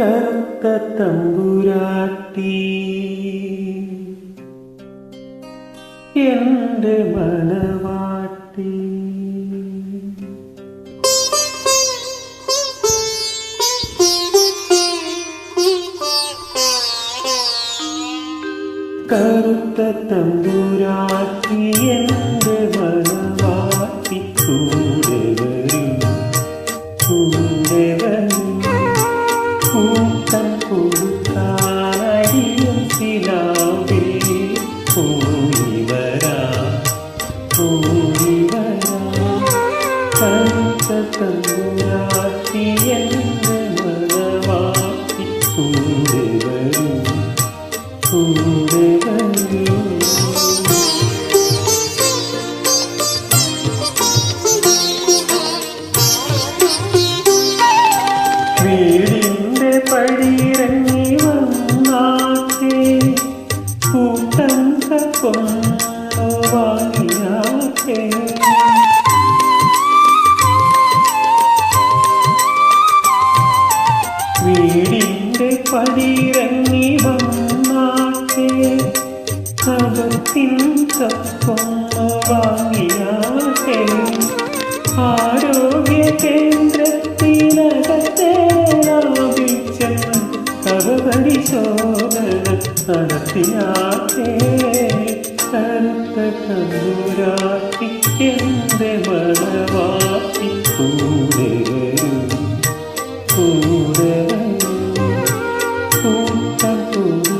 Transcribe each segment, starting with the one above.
കറുത്ത തമ്പുരാട്ടി. എന്റെ മനവാട്ടി കറുത്ത തമ്പുരാട്ടി എന്റെ മനവാട്ടി വീടിന്റെ പടിയിറങ്ങി വന്നാട്ടെ കൂട്ടം കൊണ്ടു വാങ്ങിയാട്ടെ അകത്തിൻ കപ്പൊന്നു വാങ്ങിയാട്ടെ ആരോഗ്യ കേന്ദ്രത്തിനകത്തെ ലാഭിച്ചെന്ന് കവപരിശോധന നടത്തിയാട്ടെ കറുത്ത കണ്ണുരാട്ടി എന്റെ മണവാട്ടി കൂടെ. കൂടെ കൂട്ടം കൊടുത്താലടിയ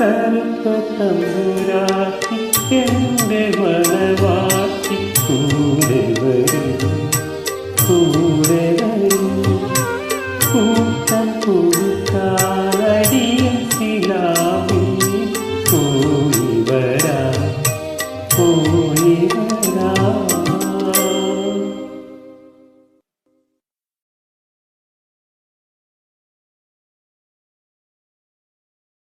കറുത്ത തമ്പുരാട്ടി എന്റെ മനവാട്ടി കൂടെ വരും. കൂടെ വരും. കൂട്ടം കൊടുക്കാനടിയും ശിലാവിൽ പോയി വരാം വരാം.